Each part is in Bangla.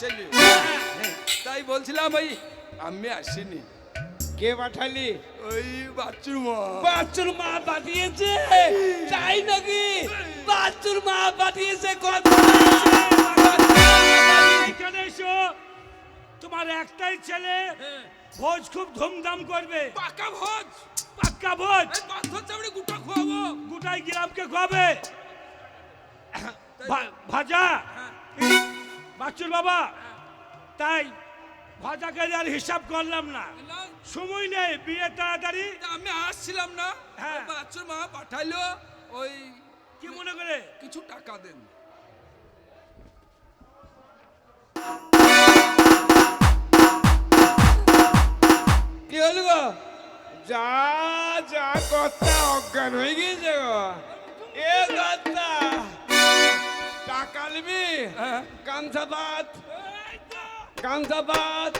ছেলে তাই বলছিলাম ওই আমি আসিনি। কে পাঠালি ওই বাচ্চুর মা। বাচ্চুর মা পাঠিয়েছে? তাই নাকি? বাচ্চুর মা পাঠিয়েছে কত এখানে এসো। তোমার একটাই ছেলে ভোজ খুব ধুমধাম করবে। পাকা ভোজ। পাক্কা ভোজ। পাথর চামড়ি গুটা খাওয়াবো গোটাই গ্রামকে ভা- ভাজা? বাচ্চুর বাবা তাই ভাজা আর হিসাব করলাম না। সময় নেই বিয়ে তাড়াতাড়ি। আমি আসছিলাম না। হ্যাঁ। বাচ্চুর মা পাঠাইলো ওই কি মনে করে? কিছু টাকা দেন। কি হলো গো? যা যা কর্তা অজ্ঞান হয়ে গিয়েছে গো। এ কর্তা। টাকা নিবি হ্যাঁ। কাঞ্চা ভাত কাঞ্চা ভাত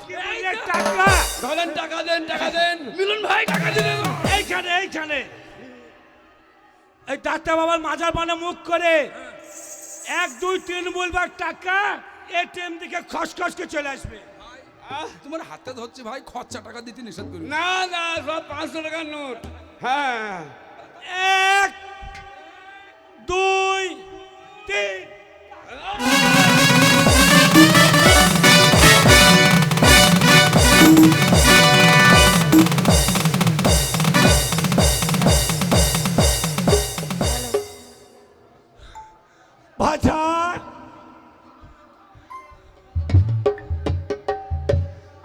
টাকা। ধরেন টাকা দেন টাকা দেন। মিলন ভাই টাকা দিলে এইখানে এইখানে। এই ডাক্তার বাবার মাজার মানে মুখ করে এক দুই তিন বলবার টাকা এটিএম দিকে খসখসকে চলে আসবে। তোমার হাতে ধরছি ভাই খরচা টাকা দিতে নিষেধ করি। না না সব পাঁচশো টাকার নোট। হ্যাঁ। এক দুই তিন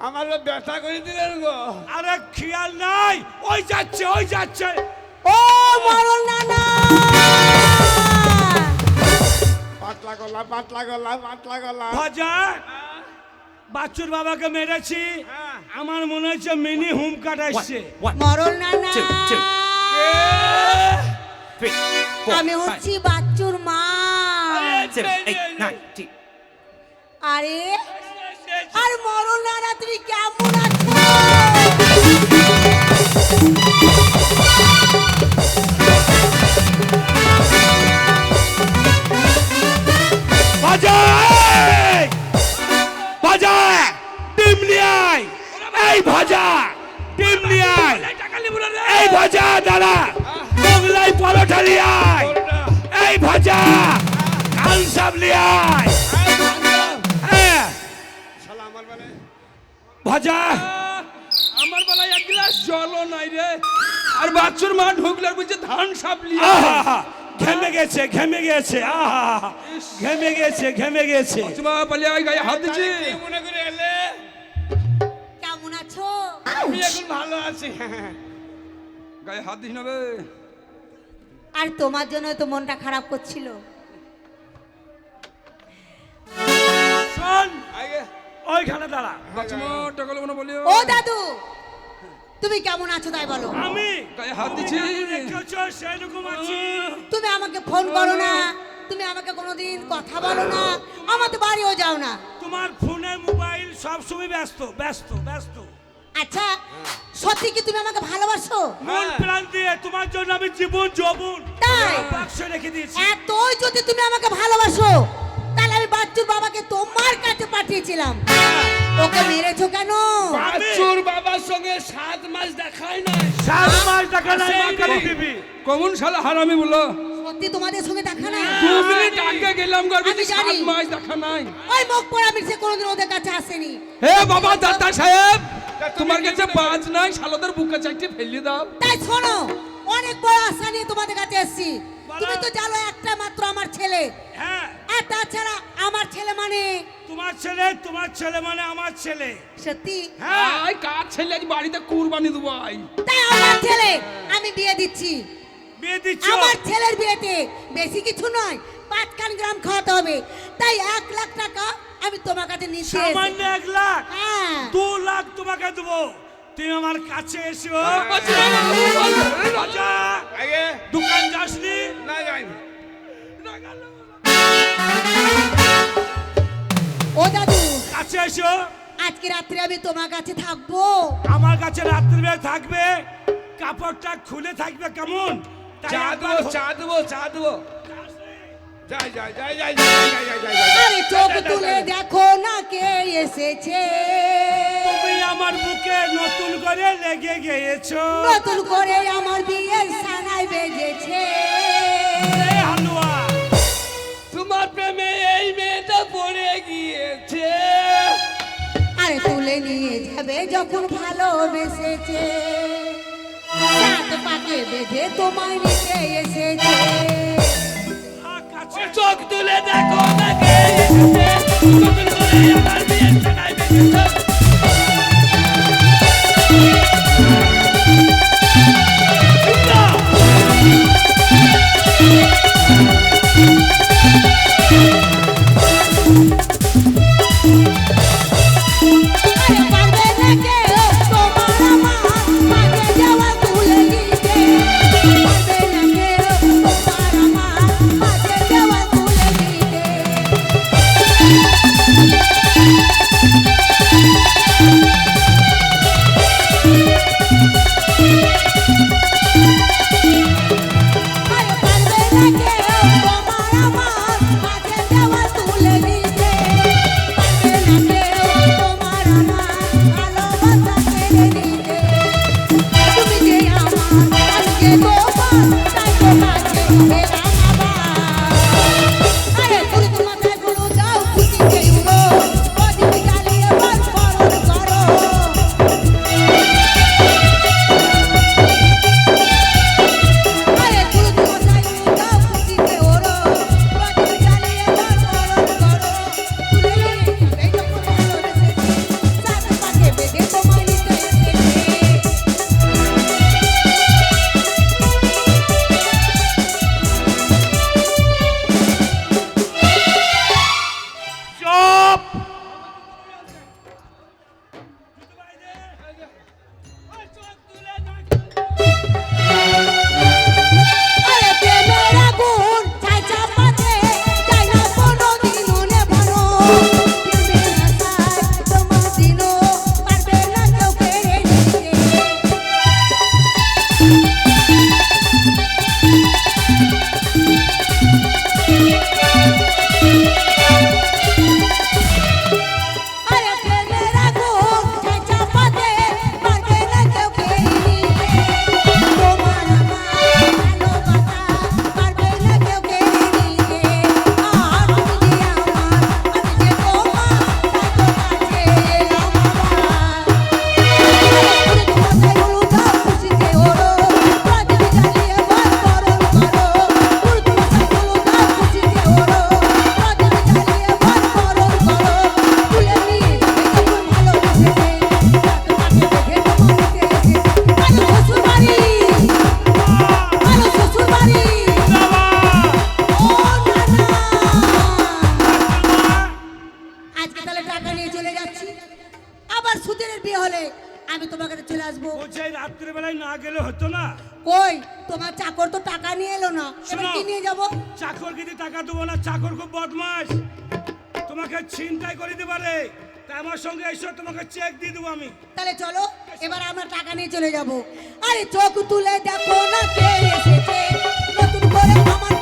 আমার তো ব্যথা করে দিলেন গো। আরে খেয়াল নাই ওই যাচ্ছে ওই যাচ্ছে। ও মরণ নানা! পাতলা গলা পাতলা গলা পাতলা গলা ভজাক বাচ্চুর বাবাকে মেরেছি। হ্যাঁ। আমার মনে হচ্ছে মিনি হুম কাটাইছে মরল না আমি হচ্ছি বাচ্চুর মা। আরে আর মরল না তুমি কেমন এই! ভাজা ডিম নিয়ে আয় এই ভাজা ডিম নিয়ে আয় এই ভাজা দাঁড়া মোগলাই পরোটা নিয়ে আয় এই ভাজা আনসাব নিয়ে আয় হ্যাঁ, মানে ভাজা আমার বেলায় এক গ্লাস জলও নাই রে আর বাচ্চুর মা ঢুকলে বলছে ধান সাপলি আহা ঘেমে গেছে ঘেমে গেছে আহা ঘেমে গেছে ঘেমে গেছে। হাত দিচ্ছি। মনে করে এলে? কেমন আছো? আমি এখন ভালো আছি। গায়ে হাত দিস না রে। আর তোমার জন্য তো মনটা খারাপ করছিল। শোন আগে। ওইখানে দাঁড়া। বাচ্চু মা টাকা বলিও। ও দাদু! তুমি কেমন আছো তাই বলো। আমি গায়ে হাত সেরকম আছি। তুমি আমাকে ফোন করো না। তুমি আমাকে কোনোদিন কথা বলো না। আমাদের বাড়িও যাও না। তোমার ফোনে মোবাইল সব সময় ব্যস্ত ব্যস্ত ব্যস্ত। আচ্ছা সত্যি কি তুমি আমাকে ভালোবাসো? মন প্রাণ দিয়ে তোমার জন্য আমি জীবন যৌবন। তাই? বাক্সে রেখে দিয়েছি। এতই যদি তুমি আমাকে ভালোবাসো তাহলে আমি বাচ্চুর বাবাকে তোমার কাছে পাঠিয়েছিলাম। ওকে মেরেছো কেন? বাচ্চুর বাবার সঙ্গে সাত মাস দেখাই নাই। সাত মাস টাকা নাই সেই মাকে রে। কমন শালা হারামি বলো। সত্যি তোমাদের সঙ্গে দেখা না দু মিনিট আগে গেলাম গর্বে সাত মাস দেখা নাই। ওই মুখ পড়া মিশে কোনোদিন ওদের কাছে আসেনি। হে বাবা দাদা সাহেব তোমার কাছে বাজ নাই শালাদের বুকে চাইতে ফেলিয়ে দাও। তাই শোনো অনেক বড় আশা নিয়ে তোমাদের কাছে এসেছি। বলো। তুমি তো জানো একটা মাত্র আমার ছেলে। হ্যাঁ। আর তাছাড়া আমার ছেলে মানে? তোমার ছেলে তোমার ছেলে মানে আমার ছেলে। সত্যি? হ্যাঁ। আই কাজ ছেলে? আজ বাড়িতে কুরবানি দেবো আই তাই আমার ছেলে আমি বিয়ে দিচ্ছি। বিয়ে দিচ্ছ? আমার ছেলের বিয়েতে বেশি কিছু নয় পাঁচখান গ্রাম খাওয়াতে হবে। তাই এক লাখ টাকা আমি তোমার কাছে সামান্য এক লাখ? হ্যাঁ। দু লাখ তোমাকে দেবো। তুমি আমার কাছে এসো। রাজা দোকান যাসনি? কাছে এসো আজকে রাত্রে আমি তোমার কাছে থাকব আমার কাছে রাত্রিবেলা থাকবে কাপড়টা খুলে থাকবে কেমন চোখ তুলে দেখো না কে এসেছে আমার নতুন করে গিয়েছো নতুন করে আমার বিয়ে হালুয়া নিয়ে যাবে যখন ভালোবেসেছে। সাত পাকে বেঁধে তোমায় রেখে এসেছে। চোখ তুলে দেখো দেখে Música টাকা নিয়ে চলে যাচ্ছি। আবার সুদিনের বিয়ে হলে আমি তোমার কাছে চলে আসব। বলছে রাত্রিবেলায় না গেলে হতো না? কই? তোমার চাকর তো টাকা নিয়ে এলো না। কি নিয়ে যাব? চাকর কি টাকা দেবো না চাকর খুব বদমাস তোমাকে চিন্তাই করে দিতে পারে। তাই আমার সঙ্গে এসো তোমাকে চেক দিয়ে দেবো আমি। তাহলে চলো এবার আমরা টাকা নিয়ে চলে যাব। আরে চোখ তুলে দেখো না কে এসেছে। নতুন করে আমার